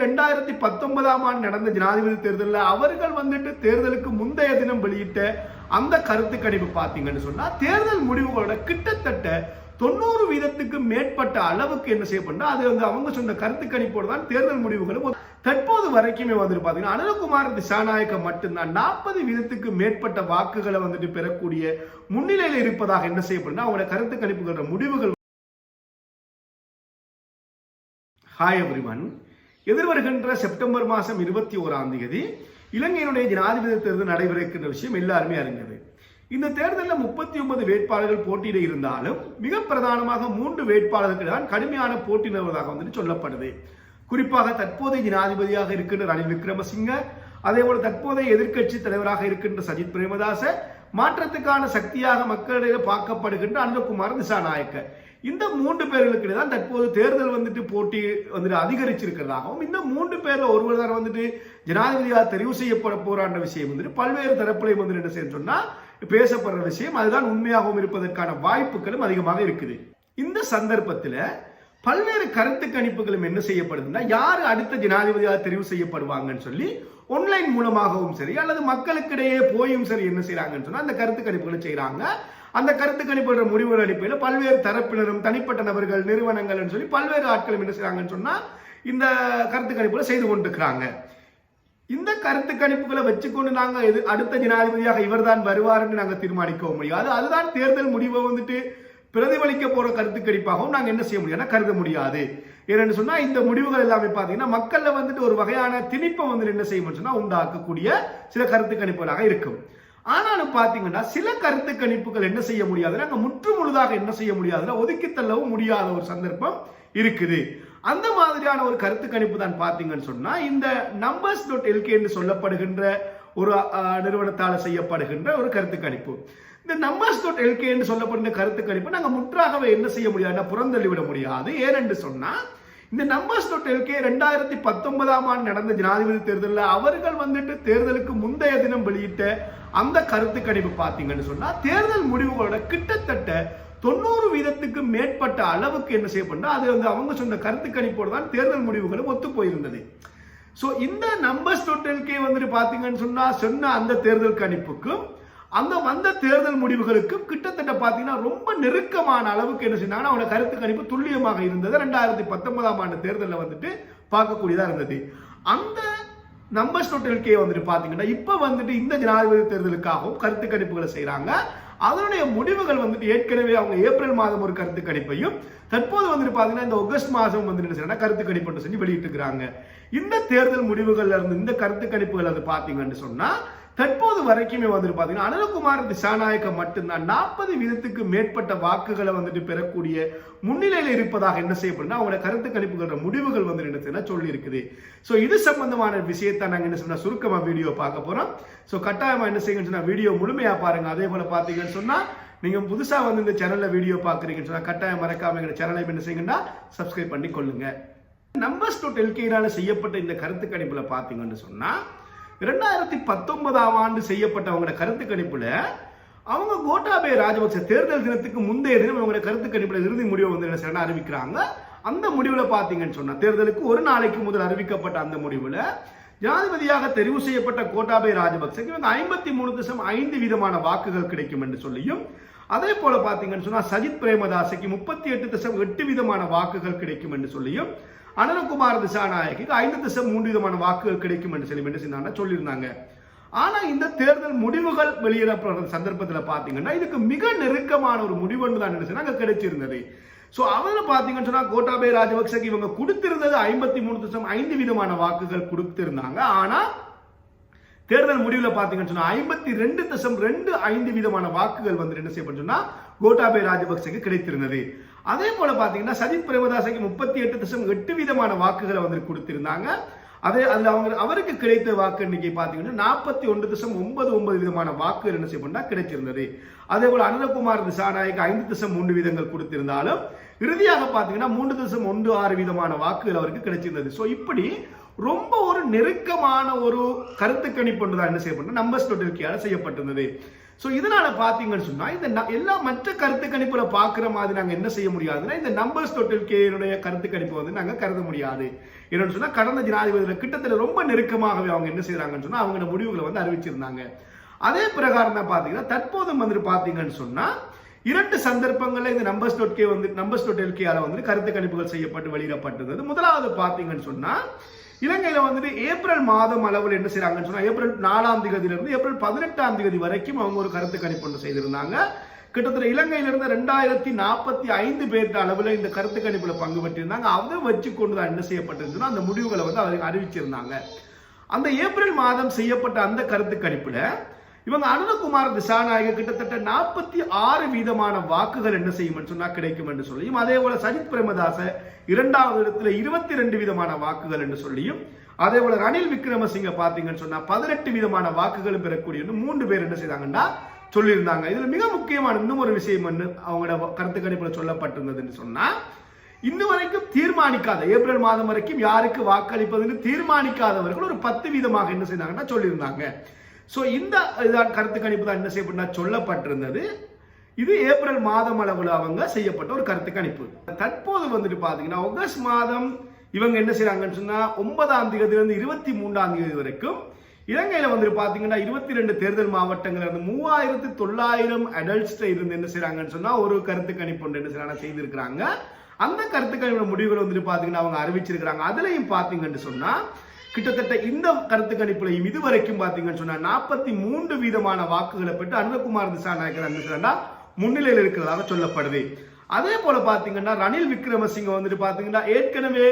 ரெண்டாயிரத்தி பத்தொன்பதாம் ஆண்டு நடந்த ஜனாதிபதி தேர்தலில் அவர்கள் வந்துட்டு தேர்தலுக்கு முந்தைய தினம் வெளியிட்ட அந்த கருத்து கணிப்பு பார்த்தீங்கன்னு சொன்னா தேர்தல் முடிவுகளோட கிட்டத்தட்ட தொண்ணூறு வீதத்துக்கு மேற்பட்ட அளவுக்கு என்ன செய்யப்பட்டா அது வந்து அவங்க சொன்ன கருத்து கணிப்போடு தான் தேர்தல் முடிவுகளும் தற்போது வரைக்குமே வந்துட்டு பார்த்தீங்கன்னா அனில்குமார் திசாநாயக்கம் மட்டும்தான் நாற்பது வீதத்துக்கு மேற்பட்ட வாக்குகளை வந்துட்டு பெறக்கூடிய முன்னிலையில் இருப்பதாக என்ன செய்யப்படுனா அவங்களோட கருத்து கணிப்புகளோட முடிவுகள் ஹாய் எவ்ரிவன் எதிர்வருகின்ற செப்டம்பர் மாதம் இருபத்தி ஓராம் தேதி இலங்கையினுடைய ஜனாதிபதி தேர்தல் நடைபெற இருக்கின்ற விஷயம் எல்லாருமே அறிஞ்சது இந்த தேர்தலில் முப்பத்தி ஒன்பது வேட்பாளர்கள் போட்டியிட இருந்தாலும் மிக பிரதானமாக மூன்று வேட்பாளர்களுக்கு தான் கடுமையான போட்டி நிறுவதாக வந்துட்டு சொல்லப்படுது. குறிப்பாக தற்போதைய ஜனாதிபதியாக இருக்கின்ற ரணில் விக்ரமசிங்க அதே போல தற்போதைய எதிர்க்கட்சி தலைவராக இருக்கின்ற சஜித் பிரேமதாச மாற்றத்துக்கான சக்தியாக மக்களிடையே பார்க்கப்படுகின்ற அனுகுமார் திசாநாயக்க. இந்த மூன்று பேர்களுக்கு தான் தற்போது தேர்தல் வந்துட்டு போட்டி வந்துட்டு அதிகரிச்சிருக்கிறதாகவும் இந்த மூன்று பேர்ல ஒருவர் தான் வந்துட்டு ஜனாதிபதியாக தெரிவு செய்யப்பட போறான்ற விஷயம் வந்துட்டு பல்வேறு தரப்புலையும் வந்து என்ன செய்ய சொன்னா பேசப்படுற விஷயம் அதுதான் உண்மையாகவும் இருப்பதற்கான வாய்ப்புகளும் அதிகமாக இருக்குது. இந்த சந்தர்ப்பத்தில் பல்வேறு கருத்து கணிப்புகளும் என்ன செய்யப்படுதுன்னா யார் அடுத்த ஜனாதிபதியாக தெரிவு செய்யப்படுவாங்கன்னு சொல்லி ஆன்லைன் மூலமாகவும் சரி அல்லது மக்களுக்கிடையே போயும் சரி என்ன செய்யறாங்கன்னு சொன்னா அந்த கருத்து கணிப்புகளை செய்யறாங்க அந்த கருத்து கணிப்புற முடிவுகள் அடிப்படையில் பல்வேறு தரப்பினரும் தனிப்பட்ட நபர்கள் நிறுவனங்கள்னு சொல்லி பல்வேறு ஆட்களும் என்ன செய்யறாங்கன்னு சொன்னால் இந்த கருத்து கணிப்புகளை செய்து கொண்டிருக்கிறாங்க. இந்த கருத்து கணிப்புகளை வச்சுக்கொண்டு நாங்கள் எது அடுத்த ஜனாதிபதியாக இவர்தான் வருவார்னு நாங்கள் தீர்மானிக்கவும் முடியாது. அதுதான் தேர்தல் முடிவை வந்துட்டு பிரதிபலிக்க போற கருத்து கணிப்பாகவும் நாங்கள் என்ன செய்ய முடியாது கருத முடியாது. ஏன்னு சொன்னால் இந்த முடிவுகள் எல்லாமே பார்த்தீங்கன்னா மக்களில் வந்துட்டு ஒரு வகையான திணிப்பை வந்து என்ன செய்யும் சொன்னால் உண்டாக்கக்கூடிய சில கருத்து கணிப்புகளாக இருக்கும். ஆனாலும் பார்த்தீங்கன்னா சில கருத்து கணிப்புகள் என்ன செய்ய முடியாது அங்கே முற்று முழுதாக என்ன செய்ய முடியாதுன்னா ஒதுக்கி தள்ளவும் முடியாத ஒரு சந்தர்ப்பம் இருக்குது. அந்த மாதிரியான ஒரு கருத்து கணிப்பு தான் பார்த்தீங்கன்னு சொன்னால் இந்த நம்பர்ஸ் டாட் எல்கே என்று சொல்லப்படுகின்ற ஒரு நிறுவனத்தால் செய்யப்படுகின்ற ஒரு கருத்து கணிப்பு. இந்த நம்பர்ஸ் டாட் எல்கே என்று சொல்லப்படுகின்ற கருத்து கணிப்பு நாங்கள் முற்றாகவே என்ன செய்ய முடியாதுன்னா புறந்தள்ளிவிட முடியாது. ஏனென்று சொன்னால் இந்த நம்பர்ஸ் டாட் எல்கே ரெண்டாயிரத்தி பத்தொன்பதாம் ஆண்டு நடந்த ஜனாதிபதி தேர்தலில் அவர்கள் வந்துட்டு தேர்தலுக்கு முந்தைய தினம் வெளியிட்ட அந்த கருத்து கணிப்பு பார்த்தீங்கன்னு சொன்னால் தேர்தல் முடிவுகளோட கிட்டத்தட்ட தொண்ணூறு வீதத்துக்கு மேற்பட்ட அளவுக்கு என்ன செய்யப்பட்டா அது வந்து அவங்க சொன்ன கருத்து கணிப்போடு தான் தேர்தல் முடிவுகளும் ஒத்து போயிருந்தது. ஸோ இந்த நம்பர்ஸ் டோட்டல்கே வந்துட்டு பார்த்தீங்கன்னு சொன்னால் சொன்ன அந்த தேர்தல் கணிப்புக்கும் அந்த வந்த தேர்தல் முடிவுகளுக்கும் கிட்டத்தட்ட பார்த்தீங்கன்னா ரொம்ப நெருக்கமான அளவுக்கு என்ன செஞ்சாங்கன்னா அவனோட கருத்து கணிப்பு துல்லியமாக இருந்தது. ரெண்டாயிரத்தி பத்தொன்பதாம் ஆண்டு தேர்தலில் வந்துட்டு பார்க்கக்கூடியதாக இருந்தது. அந்த நம்பர்ஸ் டோட்டல்கே வந்துட்டு பார்த்தீங்கன்னா இப்போ வந்துட்டு இந்த ஜனாதிபதி தேர்தலுக்காகவும் கருத்து கணிப்புகளை செய்கிறாங்க அதனுடைய முடிவுகள் வந்துட்டு ஏற்கனவே அவங்க ஏப்ரல் மாதம் ஒரு கருத்து கணிப்பையும் தற்போது வந்துட்டு பார்த்தீங்கன்னா இந்த ஆகஸ்ட் மாதம் வந்து என்ன செய்யறாங்க கருத்து கணிப்பு செஞ்சு வெளியிட்டுக்கிறாங்க இந்த தேர்தல் முடிவுகள்ல இருந்து இந்த கருத்து கணிப்புகள் அது பார்த்தீங்கன்னு சொன்னால் தற்போது வரைக்குமே வந்துட்டு பார்த்தீங்கன்னா அனலகுமார் திசாநாயக்க மட்டும்தான் நாற்பது வீதத்துக்கு மேற்பட்ட வாக்குகளை வந்துட்டு பெறக்கூடிய முன்னிலையில் இருப்பதாக என்ன செய்யப்படுனா அவங்களோட கருத்து கணிப்புகளோட முடிவுகள் வந்து என்ன செய்யணும் சொல்லி இருக்குது ஸோ இது சம்பந்தமான விஷயத்தை நாங்கள் என்ன சொன்னா சுருக்கமாக வீடியோ பார்க்க போறோம். ஸோ கட்டாயமா என்ன செய்யுங்கன்னு சொன்னா வீடியோ முழுமையா பாருங்க. அதே போல பார்த்தீங்கன்னு சொன்னா நீங்க புதுசா வந்து இந்த சேனல்ல வீடியோ பாக்குறீங்கன்னு சொன்னா கட்டாயம் மறக்காம எங்க சேனலை என்ன செய்யுங்கன்னா சப்ஸ்கிரைப் பண்ணி கொள்ளுங்க நம்பர்ஸ் டு டெல்கேனால செய்யப்பட்ட இந்த கருத்து கணிப்புல பாத்தீங்கன்னு சொன்னா இரண்டாயிரத்தி பத்தொன்பதாம் ஆண்டு செய்யப்பட்ட அவங்களோட கருத்து கணிப்புல அவங்க கோட்டாபய ராஜபக்ச தேர்தல் தினத்துக்கு முந்தைய தினம் அவங்களோட கருத்து கணிப்புல இறுதி முடிவு வந்து என்ன அறிவிக்கிறாங்க. அந்த முடிவில் பார்த்தீங்கன்னு சொன்னா தேர்தலுக்கு ஒரு நாளைக்கு முதல் அறிவிக்கப்பட்ட அந்த முடிவில் ஜனாதிபதியாக தெரிவு செய்யப்பட்ட கோட்டாபய ராஜபக்சக்கு இவங்க ஐம்பத்தி மூணு தசம் ஐந்து வீதமான வாக்குகள் கிடைக்கும் என்று சொல்லியும் அதே போல பாத்தீங்கன்னு சொன்னா சஜித் பிரேமதாசைக்கு முப்பத்தி எட்டு தசம் எட்டு விதமான வாக்குகள் கிடைக்கும் என்று சொல்லியும் அனந்தகுமார் திசாநாயகிக்கு ஐந்து தசம் மூன்று விதமான வாக்குகள் கிடைக்கும் என்று சொல்லி என்ன செய்தாங்க? சொல்லியிருந்தாங்க. ஆனா இந்த தேர்தல் முடிவுகள் வெளியிடப்படுற சந்தர்ப்பத்தில் பாத்தீங்கன்னா இதுக்கு மிக நெருக்கமான ஒரு முடிவுன்னு தான் என்ன அங்கே கிடைச்சிருந்தது. ஸோ அவங்க பார்த்தீங்கன்னு சொன்னா கோட்டாபய ராஜபக்சக்கு இவங்க கொடுத்திருந்தது ஐம்பத்தி மூணு தசம் ஐந்து விதமான வாக்குகள் கொடுத்திருந்தாங்க. ஆனா தேர்தல் முடிவில் பார்த்தீங்கன்னு சொன்னா ஐம்பத்தி ரெண்டு தசம் ரெண்டு ஐந்து விதமான வாக்குகள் வந்து என்ன செய்யப்பட்டு சொன்னா கோட்டாபய ராஜபக்சக்கு கிடைத்திருந்தது. அதே போல பாத்தீங்கன்னா சஜித் பிரேமதாசைக்கு முப்பத்தி எட்டு தசம் எட்டு விதமான வாக்குகளை வந்து கொடுத்திருந்தாங்க. அதே அதுல அவங்க அவருக்கு கிடைத்த வாக்கு எண்ணிக்கை பாத்தீங்கன்னா நாற்பத்தி ஒன்று தசம் ஒன்பது ஒன்பது விதமான வாக்குகள் என்ன செய்யப்பட்டா கிடைச்சிருந்தது அதே போல அனந்தகுமார் திசாநாயக்கு ஐந்து தசம் மூன்று வீதங்கள் கொடுத்திருந்தாலும் இறுதியாக பாத்தீங்கன்னா மூன்று தசம் ஒன்று ஆறு விதமான வாக்குகள் அவருக்கு கிடைச்சிருந்தது. ஸோ இப்படி ரொம்ப ஒரு நெருக்கமான ஒரு கருத்து கணிப்பு ஒன்று தான் என்ன செய்யப்பட்டது நம்பர்ஸ் டோட்டல்கியால செய்யப்பட்டிருந்தது. ஸோ இதனால பார்த்தீங்கன்னு சொன்னால் இந்த எல்லா மற்ற கருத்து கணிப்புல பார்க்குற மாதிரி நாங்கள் என்ன செய்ய முடியாதுன்னா இந்த நம்பர்ஸ் தொட்டிற்கையினுடைய கருத்து கணிப்பு வந்து நாங்கள் கருத முடியாது. என்னன்னு சொன்னால் கடந்த ஜனாதிபதியில் கிட்டத்தட்ட ரொம்ப நெருக்கமாகவே அவங்க என்ன செய்கிறாங்கன்னு சொன்னால் அவங்களோட முடிவுகளை வந்து அறிவிச்சிருந்தாங்க. அதே பிரகாரம் தான் பார்த்தீங்கன்னா தற்போது வந்துட்டு பார்த்தீங்கன்னு சொன்னால் இரண்டு சந்தர்ப்பங்களில் இந்த நம்பர்ஸ் தொட்கே கே வந்து நம்பர்ஸ் டாட் எல்கேஆல வந்து கருத்து கணிப்புகள் செய்யப்பட்டு வெளியிடப்பட்டிருந்தது. முதலாவது பார்த்தீங்கன்னு சொன்னால் இலங்கையில வந்துட்டு ஏப்ரல் மாதம் அளவில் என்ன செய்கிறாங்கன்னு சொன்னா ஏப்ரல் நாலாம் தேதியிலிருந்து ஏப்ரல் பதினெட்டாம் தேதி வரைக்கும் அவங்க ஒரு கருத்து கணிப்பு செய்திருந்தாங்க. கிட்டத்தட்ட இலங்கையிலிருந்து ரெண்டாயிரத்தி நாற்பத்தி ஐந்து பேர்த்த அளவில் இந்த கருத்து கணிப்பில் பங்கு பெற்றிருந்தாங்க. அதை வச்சு கொண்டு தான் என்ன செய்யப்பட்டிருந்துன்னா அந்த முடிவுகளை வந்து அவருக்கு அறிவிச்சிருந்தாங்க. அந்த ஏப்ரல் மாதம் செய்யப்பட்ட அந்த கருத்து கணிப்பில் இவங்க அனந்தகுமார் திசாநாயக கிட்டத்தட்ட நாற்பத்தி ஆறு வீதமான வாக்குகள் என்ன செய்யும் சொன்னா கிடைக்கும் என்று சொல்லியும் அதே போல சஜித் பிரேமதாச இரண்டாவது இடத்துல இருபத்தி ரெண்டு விதமான வாக்குகள் என்று சொல்லியும் அதே போல ரணில் விக்ரமசிங்க பாத்தீங்கன்னு சொன்னா பதினெட்டு விதமான வாக்குகளும் பெறக்கூடிய மூன்று பேர் என்ன செய்தாங்கன்னா சொல்லியிருந்தாங்க. இதுல மிக முக்கியமான இன்னும் ஒரு விஷயம் அவங்களோட கருத்து கணிப்புல சொல்லப்பட்டிருந்ததுன்னு சொன்னா இன்னும் வரைக்கும் தீர்மானிக்காத ஏப்ரல் மாதம் வரைக்கும் யாருக்கு வாக்களிப்பதுன்னு தீர்மானிக்காதவர்கள் ஒரு பத்து வீதமாக என்ன செய்தாங்கன்னா சொல்லியிருந்தாங்க. ஸோ இந்த இதான் கருத்து கணிப்பு தான் என்ன செய்யப்பட்டா சொல்லப்பட்டிருந்தது. இது ஏப்ரல் மாதம் அளவில் அவங்க செய்யப்பட்ட ஒரு கருத்து கணிப்பு தற்போது வந்துட்டு பார்த்தீங்கன்னா ஆகஸ்ட் மாதம் இவங்க என்ன செய்கிறாங்கன்னு சொன்னால் ஒன்பதாம் தேதியிலிருந்து இருபத்தி மூன்றாம் தேதி வரைக்கும் இலங்கையில் வந்துட்டு பார்த்தீங்கன்னா இருபத்தி ரெண்டு தேர்தல் மாவட்டங்கள் இருந்து மூவாயிரத்து தொள்ளாயிரம் அடல்ட்ஸில் இருந்து என்ன செய்கிறாங்கன்னு சொன்னால் ஒரு கருத்து கணிப்பு ஒன்று என்ன செய்யறாங்க செய்திருக்கிறாங்க. அந்த கருத்து முடிவுகள் வந்துட்டு பார்த்தீங்கன்னா அவங்க அறிவிச்சிருக்கிறாங்க. அதுலேயும் பார்த்தீங்கன்னு சொன்னால் கிட்டத்தட்ட இந்த கருத்து கணிப்புலையும் இதுவரைக்கும் பாத்தீங்கன்னு சொன்னா நாற்பத்தி மூன்று வீதமான வாக்குகளை பெற்று அனுதகுமார் திசாநாயக்கர் என்ன முன்னிலையில் இருக்கிறதாக சொல்லப்படுது. அதே போல பாத்தீங்கன்னா ரணில் விக்ரமசிங்க வந்துட்டு பாத்தீங்கன்னா ஏற்கனவே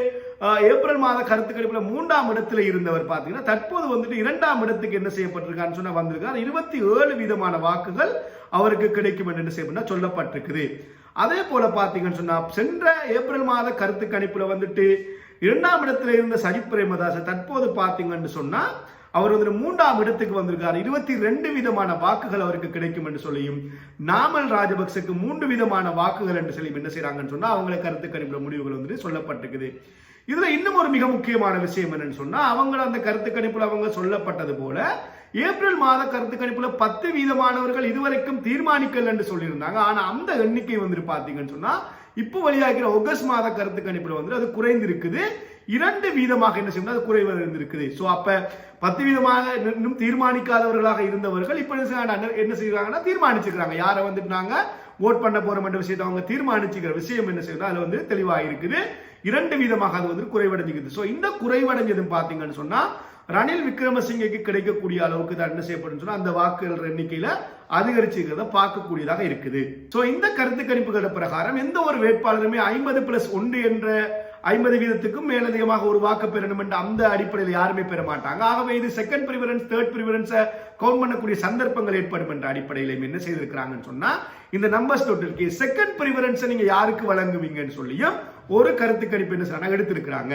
ஏப்ரல் மாத கருத்து கணிப்புல மூன்றாம் இடத்துல இருந்தவர் பாத்தீங்கன்னா தற்போது வந்துட்டு இரண்டாம் இடத்துக்கு என்ன செய்யப்பட்டிருக்கான்னு சொன்னா வந்திருக்கார். இருபத்தி ஏழு விதமான வாக்குகள் அவருக்கு கிடைக்கும் என்று என்ன செய்யப்பட்டா சொல்லப்பட்டிருக்குது. அதே போல பாத்தீங்கன்னு சொன்னா சென்ற ஏப்ரல் மாத கருத்து கணிப்புல வந்துட்டு இரண்டாம் இடத்துல இருந்த சஜித் பிரேமதாச தற்போது பார்த்தீங்கன்னு சொன்னா அவர் வந்து மூன்றாம் இடத்துக்கு வந்திருக்கார். இருபத்தி ரெண்டு விதமான வாக்குகள் அவருக்கு கிடைக்கும் என்று சொல்லியும் நாமல் ராஜபக்சக்கு மூன்று விதமான வாக்குகள் என்று சொல்லி என்ன செய்யறாங்கன்னு சொன்னா அவங்கள கருத்து கணிப்புல முடிவுகள் வந்துட்டு சொல்லப்பட்டிருக்குது. இதுல இன்னும் ஒரு மிக முக்கியமான விஷயம் என்னன்னு சொன்னா அவங்க அந்த கருத்து கணிப்புல அவங்க சொல்லப்பட்டது போல ஏப்ரல் மாத கருத்து கணிப்புல பத்து வீதமானவர்கள் இதுவரைக்கும் தீர்மானிக்கல் என்று சொல்லியிருந்தாங்க. ஆனா அந்த எண்ணிக்கை வந்துட்டு பாத்தீங்கன்னு சொன்னா இப்போ வெளியாகிற ஆகஸ்ட் மாத கருத்து கணிப்பில் வந்து அது குறைந்திருக்குது. இரண்டு வீதமாக என்ன செய்யணும்? அது குறைவு இருந்திருக்குது ஸோ அப்போ பத்து வீதமாக இன்னும் தீர்மானிக்காதவர்களாக இருந்தவர்கள் இப்போ என்ன என்ன செய்யறாங்கன்னா தீர்மானிச்சுக்கிறாங்க. யாரை வந்துட்டு நாங்கள் ஓட் பண்ண போறோம் என்ற விஷயத்தை அவங்க தீர்மானிச்சுக்கிற விஷயம் என்ன செய்யணும்? அதில் வந்து தெளிவாக இருக்குது இரண்டு வீதமாக அது வந்து குறைவடைஞ்சுக்குது. ஸோ இந்த குறைவடைஞ்சதுன்னு பார்த்தீங்கன்னு சொன்னால் ரணில் விக்ரமசிங்கைக்கு கிடைக்கக்கூடிய அளவுக்கு தான் என்ன செய்யப்படும் சொன்னா அந்த வாக்குகள் எண்ணிக்கையில அதிகரிச்சுக்கிறத பார்க்கக்கூடியதாக இருக்குது. ஸோ இந்த கருத்து கணிப்புகள் பிரகாரம் எந்த ஒரு வேட்பாளருமே ஐம்பது பிளஸ் ஒன்று என்ற ஐம்பது வீதத்துக்கும் மேலதிகமாக ஒரு வாக்கு பெறணும் என்ற அந்த அடிப்படையில் யாருமே பெற மாட்டாங்க. ஆகவே இது செகண்ட் ப்ரிஃபரன்ஸ் தேர்ட் ப்ரிஃபரன்ஸை கவுண்ட் பண்ணக்கூடிய சந்தர்ப்பங்கள் ஏற்படும் என்ற அடிப்படையிலையும் என்ன செய்திருக்கிறாங்கன்னு சொன்னா இந்த நம்பர்ஸ் தொட்டிற்கு செகண்ட் ப்ரிஃபரன்ஸை நீங்க யாருக்கு வழங்குவீங்கன்னு சொல்லியும் ஒரு கருத்து கணிப்பு என்ன செய்றாங்க எடுத்திருக்கிறாங்க.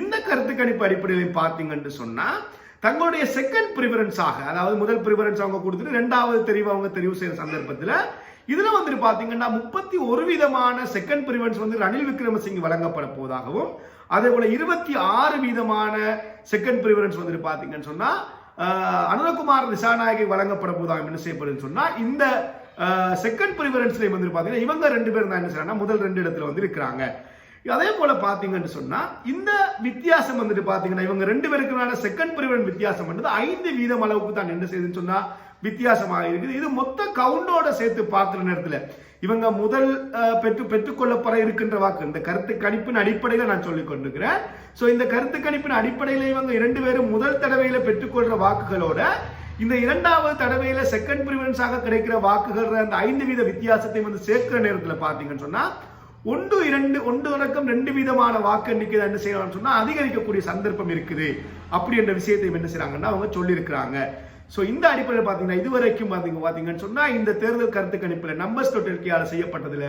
இந்த கருத்து கணிப்பு அடிப்படையில் பார்த்தீங்கன்னு சொன்னா தங்களுடைய செகண்ட் ப்ரிஃபரன்ஸாக அதாவது முதல் ப்ரிஃபரன்ஸ் அவங்க கொடுத்துட்டு ரெண்டாவது தெரிவு அவங்க தெரிவு செய்யற சந்தர்ப்பத்தில் இதுல வந்துட்டு பாத்தீங்கன்னா முப்பத்தி ஒரு விதமான செகண்ட் ப்ரிஃபரன்ஸ் வந்து ரணில் விக்ரமசிங்க வழங்கப்பட போவதாகவும் அதே போல இருபத்தி ஆறு வீதமான செகண்ட் ப்ரிஃபரன்ஸ் வந்துட்டு பாத்தீங்கன்னு சொன்னா அனுரகுமார் திசாநாயகி வழங்கப்பட போவதாகவும் என்ன செய்யப்படுதுன்னு சொன்னா இந்த செகண்ட் ப்ரிஃபரன்ஸ்ல வந்துட்டு பாத்தீங்கன்னா இவங்க ரெண்டு பேரும் தான் என்ன செய்யறாங்கன்னா முதல் ரெண்டு இடத்துல வந்து இருக்கிறாங்க. அதே போல பாத்தீங்கன்னு சொன்னா இந்த வித்தியாசம் வந்துட்டு பாத்தீங்கன்னா இவங்க ரெண்டு பேருக்குமான செகண்ட் பிரிவன் வித்தியாசம் வந்து ஐந்து வீதம் அளவுக்கு தான் என்ன செய்யுதுன்னு சொன்னா வித்தியாசமாக இருக்குது. இது மொத்த கவுண்டோட சேர்த்து பார்க்குற நேரத்தில் இவங்க முதல் பெற்று பெற்றுக்கொள்ளப்பட இருக்கின்ற வாக்கு இந்த கருத்து கணிப்பின் அடிப்படையில் நான் சொல்லிக் கொண்டிருக்கிறேன். ஸோ இந்த கருத்து கணிப்பின் அடிப்படையில் இவங்க இரண்டு பேரும் முதல் தடவையில் பெற்றுக்கொள்ற வாக்குகளோட இந்த இரண்டாவது தடவையில செகண்ட் பிரிவன்ஸாக கிடைக்கிற வாக்குகள் அந்த ஐந்து வீத வித்தியாசத்தை வந்து சேர்க்கிற நேரத்தில் பார்த்தீங்கன்னு சொன்னா ஒன்று இரண்டு ஒன்று வழக்கம் ரெண்டு விதமான வாக்கு எண்ணிக்கை என்ன செய்யலாம்னு சொன்னால் அதிகரிக்கக்கூடிய சந்தர்ப்பம் இருக்குது. அப்படி என்ற விஷயத்தை என்ன செய்கிறாங்கன்னா அவங்க சொல்லியிருக்கிறாங்க. ஸோ இந்த அடிப்படையில் பார்த்தீங்கன்னா இதுவரைக்கும் பார்த்தீங்க பார்த்தீங்கன்னு சொன்னால் இந்த தேர்தல் கருத்து கணிப்பில் நம்பர்ஸ் தொட்டிற்கையால் செய்யப்பட்டதில்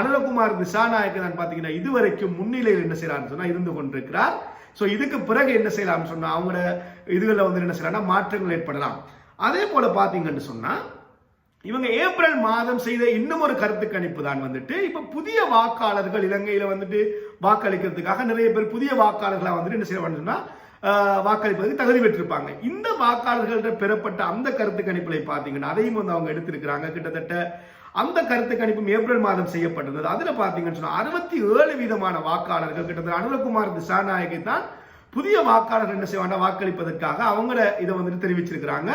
அனுரகுமார் திசாநாயக்கு தான் பார்த்தீங்கன்னா இதுவரைக்கும் முன்னிலையில் என்ன செய்யறான்னு சொன்னால் இருந்து கொண்டிருக்கிறார். ஸோ இதுக்கு பிறகு என்ன செய்யலாம்னு சொன்னால் அவங்களோட இதுகளில் வந்து என்ன செய்யலாம்னா மாற்றங்கள் ஏற்படலாம். அதே போல் பார்த்தீங்கன்னு சொன்னால் இவங்க ஏப்ரல் மாதம் செய்த இன்னும் ஒரு கருத்து கணிப்பு தான் வந்துட்டு இப்ப புதிய வாக்காளர்கள் இலங்கையில வந்துட்டு வாக்களிக்கிறதுக்காக நிறைய பேர் புதிய வாக்காளர்களா வந்துட்டு என்ன செய்வாங்கன்னா வாக்களிப்பதற்கு தகுதி பெற்றிருப்பாங்க. இந்த வாக்காளர்கள்ட்ட பெறப்பட்ட அந்த கருத்து கணிப்புகளை பார்த்தீங்கன்னா அதையும் வந்து அவங்க எடுத்திருக்கிறாங்க. கிட்டத்தட்ட அந்த கருத்து கணிப்பும் ஏப்ரல் மாதம் செய்யப்பட்டிருந்தது. அதுல பாத்தீங்கன்னு சொன்னா அறுபத்தி ஏழு விதமான வாக்காளர்கள் கிட்டத்தட்ட அனுரகுமார் திசாநாயகை தான் புதிய வாக்காளர்கள் என்ன செய்வாங்க வாக்களிப்பதற்காக அவங்கள இதை வந்துட்டு தெரிவிச்சிருக்கிறாங்க.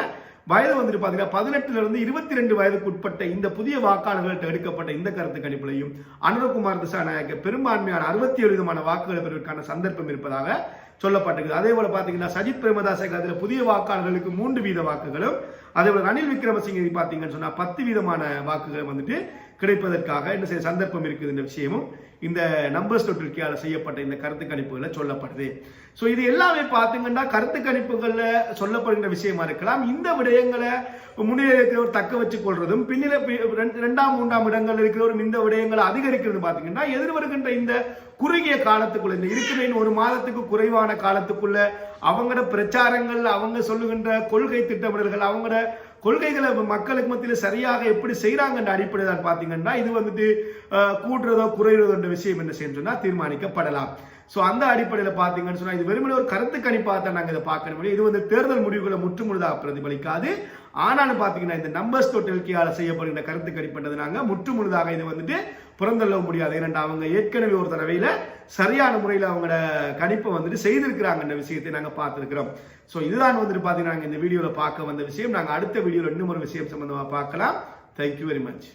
வயது வந்துட்டு பார்த்தீங்கன்னா பதினெட்டுல இருந்து இருபத்தி ரெண்டு வயதுக்கு உட்பட்ட இந்த புதிய வாக்காளர்கள்ட்ட எடுக்கப்பட்ட இந்த கருத்து கணிப்பிலையும் அனுரகுமார் திசாநாயக்க பெரும்பான்மையான அறுபத்தி ஏழு விதமான வாக்குகளை பெறுவதற்கான சந்தர்ப்பம் இருப்பதாக சொல்லப்பட்டிருக்கு அதே போல பாத்தீங்கன்னா சஜித் பிரேமதாசக்கு அதில் புதிய வாக்காளர்களுக்கு மூன்று வீத வாக்குகளும் அதே போல ரணில் விக்ரமசிங்க பாத்தீங்கன்னு சொன்னா பத்து வீதமான வாக்குகள் வந்துட்டு கிடைப்பதற்காக என்ன செய்ய சந்தர்ப்பம் இருக்குது இந்த விஷயமும். இந்த நம்பர்ஸ் தொற்றுக்கையால் செய்யப்பட்ட இந்த கருத்து கணிப்புகளை சொல்லப்படுது. ஸோ இது எல்லாமே பார்த்தீங்கன்னா கருத்து கணிப்புகளில் சொல்லப்படுகின்ற விஷயமா இருக்கலாம். இந்த விடயங்களை முன்னிலை தக்க வச்சு கொள்றதும் பின்னில ரெண்டு- ரெண்டாம் மூன்றாம் இடங்கள் இருக்கிறவரும் இந்த விடயங்களை அதிகரிக்கிறது பார்த்தீங்கன்னா எதிர்வருகின்ற இந்த குறுகிய காலத்துக்குள்ள இந்த இருக்கிற ஒரு மாதத்துக்கு குறைவான காலத்துக்குள்ள அவங்களோட பிரச்சாரங்கள் அவங்க சொல்லுகின்ற கொள்கை திட்டமிடல்கள் அவங்களோட கொள்கைகளை மக்களுக்கு மத்தியில் சரியாக எப்படி செய்யறாங்கன்ற அடிப்படையில் பார்த்தீங்கன்னா இது வந்துட்டு கூட்டுறதோ குறையிறதோ என்ற விஷயம் என்ன செய்யணும்னா தீர்மானிக்கப்படலாம். ஸோ அந்த அடிப்படையில் பார்த்தீங்கன்னு சொன்னால் இது வெறுமனே ஒரு கருத்து கணிப்பாக தான் நாங்கள் இதை பார்க்க முடியும் இது வந்து தேர்தல் முடிவுகளை முற்றுமுழுதாக பிரதிபலிக்காது. ஆனாலும் பார்த்தீங்கன்னா இந்த நம்பர்ஸ் தொட்டில்கையால் செய்யப்படுகின்ற கருத்து கணிப்புன்றது நாங்கள் முற்றுமுழுதாக இது வந்துட்டு புறந்தள்ள முடியாது. ஏனென்றா அவங்க ஏற்கனவே ஒரு தடவையில் சரியான முறையில் அவங்களோட கணிப்பை வந்துட்டு செய்திருக்கிறாங்கன்ற விஷயத்தை நாங்கள் பார்த்துருக்கிறோம். ஸோ இதுதான் வந்துட்டு பார்த்தீங்கன்னா நாங்கள் இந்த வீடியோவில் பார்க்க வந்த விஷயம். நாங்கள் அடுத்த வீடியோவில் இன்னும் ஒரு விஷயம் சம்மந்தமாக பார்க்கலாம். Thank you very much